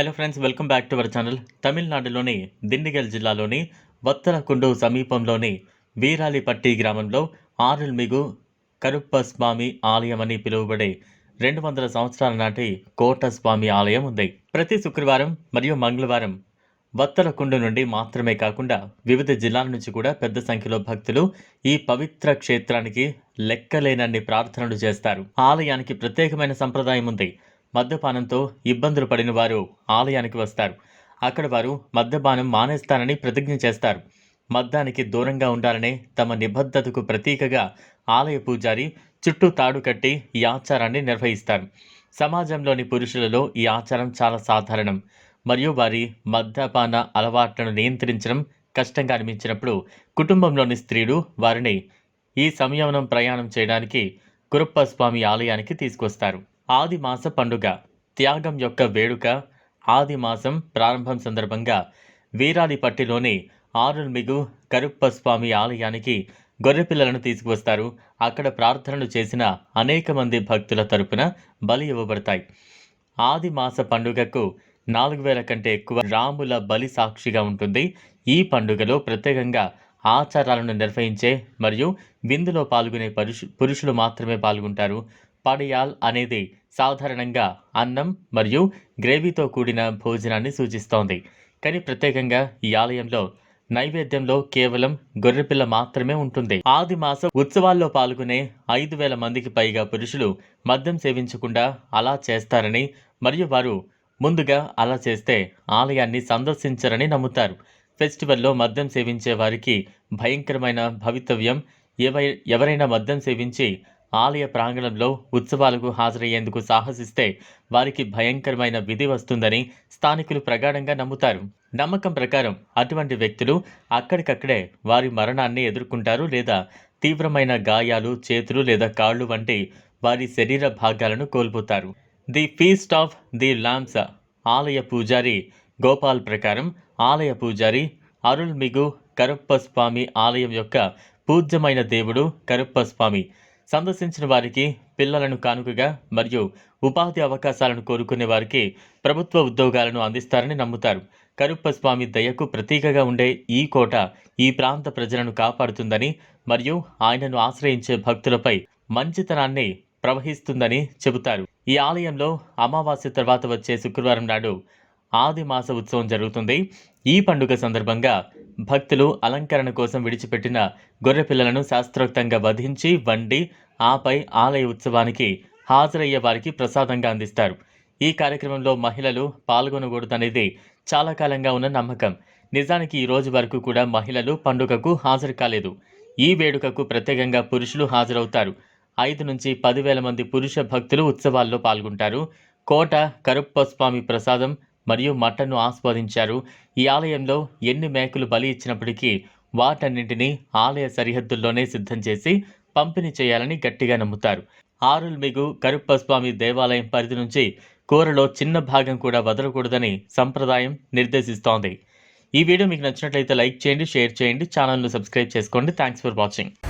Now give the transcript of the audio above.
Hello friends welcome back to our channel. తమిళనాడులోని దిండిగల్ జిల్లాలోని వత్తలకుండు సమీపంలోని వీరాలిపట్టి గ్రామంలో ఆరుల్మిగు కరుప్ప స్వామి ఆలయం అని పిలువబడే రెండు వందల సంవత్సరాల నాటి కోట స్వామి ఆలయం ఉంది. ప్రతి శుక్రవారం మరియు మంగళవారం వత్తలకుండు నుండి మాత్రమే కాకుండా వివిధ జిల్లాల నుంచి కూడా పెద్ద సంఖ్యలో భక్తులు ఈ పవిత్ర క్షేత్రానికి లెక్కలేనన్ని ప్రార్థనలు చేస్తారు. ఆలయానికి ప్రత్యేకమైన సంప్రదాయం ఉంది. మద్యపానంతో ఇబ్బందులు పడిన వారు ఆలయానికి వస్తారు. అక్కడ వారు మద్యపానం మానేస్తానని ప్రతిజ్ఞ చేస్తారు. మద్యానికి దూరంగా ఉండాలనే తమ నిబద్ధతకు ప్రతీకగా ఆలయ పూజారి చుట్టూ తాడు కట్టి ఈ ఆచారాన్ని నిర్వహిస్తారు. సమాజంలోని పురుషులలో ఈ ఆచారం చాలా సాధారణం. మరియు వారి మద్యపాన అలవాట్లను నియంత్రించడం కష్టంగా అనిపించినప్పుడు కుటుంబంలోని స్త్రీలు వారిని ఈ సంయమనం ప్రయాణం చేయడానికి కురప్ప స్వామి ఆలయానికి తీసుకొస్తారు. ఆదిమాస పండుగ త్యాగం యొక్క వేడుక ఆదిమాసం ప్రారంభం సందర్భంగా వీరాలిపట్టిలోని ఆరుల్మిగు కరుప్ప స్వామి ఆలయానికి గొర్రెపిల్లలను తీసుకువస్తారు. అక్కడ ప్రార్థనలు చేసిన అనేక మంది భక్తుల తరపున బలి ఇవ్వబడతాయి. ఆదిమాస పండుగకు నాలుగు వేల కంటే ఎక్కువ రాముల బలి సాక్షిగా ఉంటుంది. ఈ పండుగలో ప్రత్యేకంగా ఆచారాలను నిర్వహించే మరియు విందులో పాల్గొనే పురుషు పురుషులు మాత్రమే పాల్గొంటారు. పడియాల్ అనేది సాధారణంగా అన్నం మరియు గ్రేవీతో కూడిన భోజనాన్ని సూచిస్తోంది. కానీ ప్రత్యేకంగా ఈ ఆలయంలో నైవేద్యంలో కేవలం గొర్రెపిల్ల మాత్రమే ఉంటుంది. ఆది మాసం ఉత్సవాల్లో పాల్గొనే ఐదు వేల మందికి పైగా పురుషులు మద్యం సేవించకుండా అలా చేస్తారని మరియు వారు ముందుగా అలా చేస్తే ఆలయాన్ని సందర్శించరని నమ్ముతారు. ఫెస్టివల్లో మద్యం సేవించే వారికి భయంకరమైన భవితవ్యం ఎవై ఎవరైనా మద్యం సేవించి ఆలయ ప్రాంగణంలో ఉత్సవాలకు హాజరయ్యేందుకు సాహసిస్తే వారికి భయంకరమైన విధి వస్తుందని స్థానికులు ప్రగాఢంగా నమ్ముతారు. నమ్మకం ప్రకారం అటువంటి వ్యక్తులు అక్కడికక్కడే వారి మరణాన్ని ఎదుర్కొంటారు లేదా తీవ్రమైన గాయాలు చేతులు లేదా కాళ్ళు వంటి వారి శరీర భాగాలను కోల్పోతారు. The feast of the lamps ఆలయ పూజారి గోపాల్ ప్రకారం ఆలయ పూజారి అరుణ్మిగు కరుప్ప స్వామి ఆలయం యొక్క పూజ్యమైన దేవుడు కరుప్ప స్వామి సందర్శించిన వారికి పిల్లలను కానుకగా మరియు ఉపాధి అవకాశాలను కోరుకునే వారికి ప్రభుత్వ ఉద్యోగాలను అందిస్తారని నమ్ముతారు. కరుప్ప స్వామి దయకు ప్రతీకగా ఉండే ఈ కోట ఈ ప్రాంత ప్రజలను కాపాడుతుందని మరియు ఆయనను ఆశ్రయించే భక్తులపై మంచితనాన్ని ప్రవహిస్తుందని చెబుతారు. ఈ ఆలయంలో అమావాస్య తర్వాత వచ్చే శుక్రవారం నాడు ఆది మాస ఉత్సవం జరుగుతుంది. ఈ పండుగ సందర్భంగా భక్తులు అలంకరణ కోసం విడిచిపెట్టిన గొర్రె పిల్లలను శాస్త్రోక్తంగా వధించి వండి ఆపై ఆలయ ఉత్సవానికి హాజరయ్యే వారికి ప్రసాదంగా అందిస్తారు. ఈ కార్యక్రమంలో మహిళలు పాల్గొనకూడదనేది చాలా కాలంగా ఉన్న నమ్మకం. నిజానికి ఈ రోజు వరకు కూడా మహిళలు పండుగకు హాజరు కాలేదు. ఈ వేడుకకు ప్రత్యేకంగా పురుషులు హాజరవుతారు. ఐదు నుంచి పదివేల మంది పురుష భక్తులు ఉత్సవాల్లో పాల్గొంటారు. కోట కరుప్ప స్వామి ప్రసాదం మరియు మటన్ను ఆస్వాదించారు. ఈ ఆలయంలో ఎన్ని మేకలు బలి ఇచ్చినప్పటికీ వాటన్నింటినీ ఆలయ సరిహద్దుల్లోనే సిద్ధం చేసి పంపిణీ చేయాలని గట్టిగా నమ్ముతారు. ఆరుల్మిగు కరుప్ప స్వామి దేవాలయం పరిధి నుంచి కూరలో చిన్న భాగం కూడా వదలకూడదని సంప్రదాయం నిర్దేశిస్తోంది. ఈ వీడియో మీకు నచ్చినట్లయితే లైక్ చేయండి షేర్ చేయండి ఛానల్ను సబ్స్క్రైబ్ చేసుకోండి. Thanks for watching.